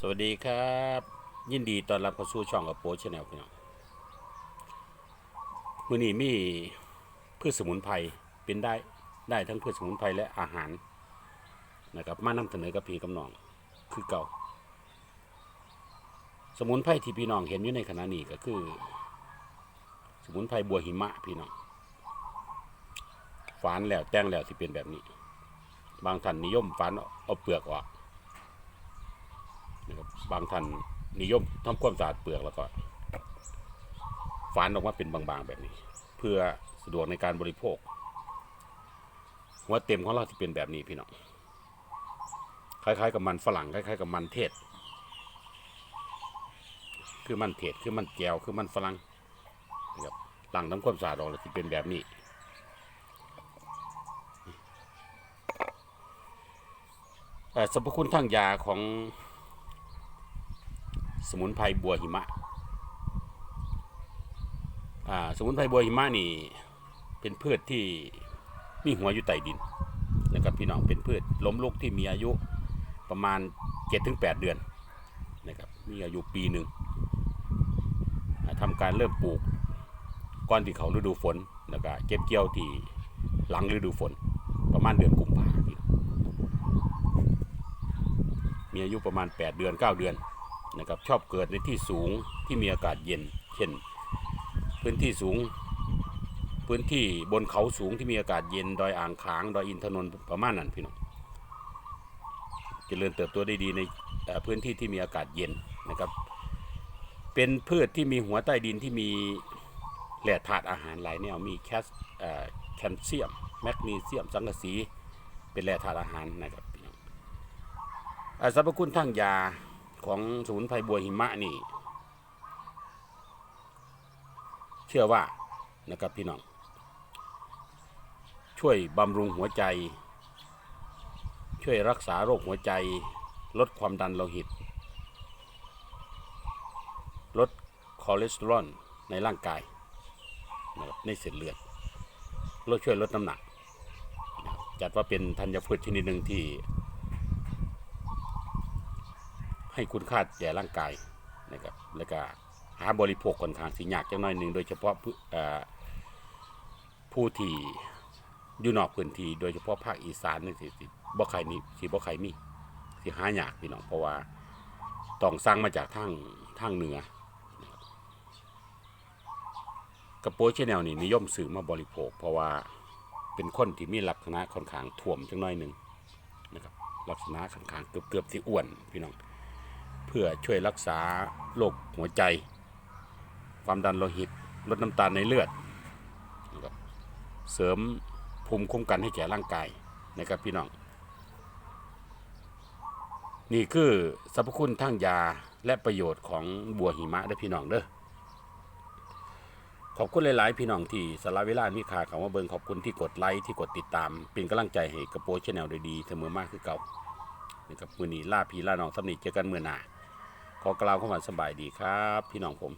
สวัสดีครับ ยินดีต้อนรับเข้าสู่ช่องกับโป๊ชแนลพี่น้องมื้อนี้มีพืชสมุนไพรเป็นได้ได้ทั้งพืชสมุนไพรและอาหารนะครับมานำเสนอกับพี่กับน้องคือเก่า สมุนไพรที่พี่น้องเห็นอยู่ในขณะนี้ก็คือ สมุนไพรบัวหิมะพี่น้องฝานแล้วแต่งแล้วที่เป็นแบบนี้ บางท่านนิยมฝานเอาเปลือกออก นะครับบางท่านนิยมทำความสะอาดเปลือกแล้วก็ฝานออกมาเป็นบางๆแบบนี้ เพื่อสะดวกในการบริโภคหัวเต็มของเราที่เป็นแบบนี้พี่น้องคล้ายๆกับมันฝรั่งคล้ายๆกับมันเทศ คือมันเทศคือมันแก้วคือมันฝรั่งนะครับหลังทำความสะอาดออกแล้วที่เป็นแบบนี้สรรพคุณทางยาของ สมุนไพรบัวหิมะสมุนไพรบัวหิมะนี่เป็นพืชที่มีหัวอยู่ใต้ดินนะครับพี่น้องเป็นพืชล้มลุกที่มีอายุประมาณ 7-8 เดือนนะครับมีอายุปีหนึ่งอ่าทำการเริ่มปลูกก่อนที่เขาฤดูฝนแล้วก็เก็บเกี่ยวที่หลังฤดูฝน ประมาณเดือนกุมภาพันธ์มีอายุประมาณ 8 เดือน 9 เดือน นะครับชอบเกิดในที่สูงที่มีอากาศเย็น เช่น พื้นที่สูง พื้นที่บนเขาสูงที่มีอากาศเย็นดอยอ่างขางดอยอินทนนท์ประมาณนั้นพี่น้องจเจริญเติบโตได้ดีในพื้นที่ที่มีอากาศเย็นนะครับ เป็นพืชที่มีหัวใต้ดินที่มีแหล่ธาตุอาหารหลายแนวมีแคสแคลเซียม แมกนีเซียม สังกะสี เป็นแหล่ธาตุอาหารนะครับพี่น้องอ่าสรรพคุณทางยา ของสมุนไพรบัวหิมะนี่ เชื่อว่านะครับพี่น้อง ช่วยบำรุงหัวใจ ช่วยรักษาโรคหัวใจ ลดความดันโลหิต ลดคอเลสเตอรอลในร่างกายนะครับในเส้นเลือดลดช่วยลดน้ำหนัก จัดว่าเป็นธัญพืชชนิดหนึ่งที่ ให้คุณค่าแก่ร่างกายนะครับแล้วก็หาบริโภคค่อนข้างสิยากจังหน่อยหนึ่งโดยเฉพาะผู้ที่อยู่นอกพื้นที่โดยเฉพาะภาคอีสานนี่สิสิบ่ใครมีสิบ่ใครมีสิหายากพี่น้องเพราะว่าต้องสั่งมาจากทางทางเหนือกระโปรงชแนลนี่นิยมซื้อมาบริโภค เพราะว่าเป็นคนที่มีลักษณะค่อนข้างถ่วมจังหน่อยหนึ่งนะครับลักษณะค่อนข้างเกือบเกือบสิอ้วนพี่น้อง เพื่อช่วยรักษาโรคหัวใจ ความดันโลหิต ลดน้ำตาลในเลือด เสริมภูมิคุ้มกันให้แก่ร่างกายนะครับพี่น้อง นี่คือสรรพคุณทางยาและประโยชน์ของบัวหิมะเด้อพี่น้องเด้อขอบคุณหลายๆ พี่น้องที่สละเวลามีค่าเขามาเบิงขอบคุณที่กดไลค์ที่กดติดตาม เป็นกำลังใจให้กระโปรงชแนลด้ดีเสมอมากคือเก่านะครับมือนี้ล่าพี่ล่าน้องสำนีเจอกันเมื่อหน้า ขอกล่าวเข้ามาสบายดีครับ พี่น้องผม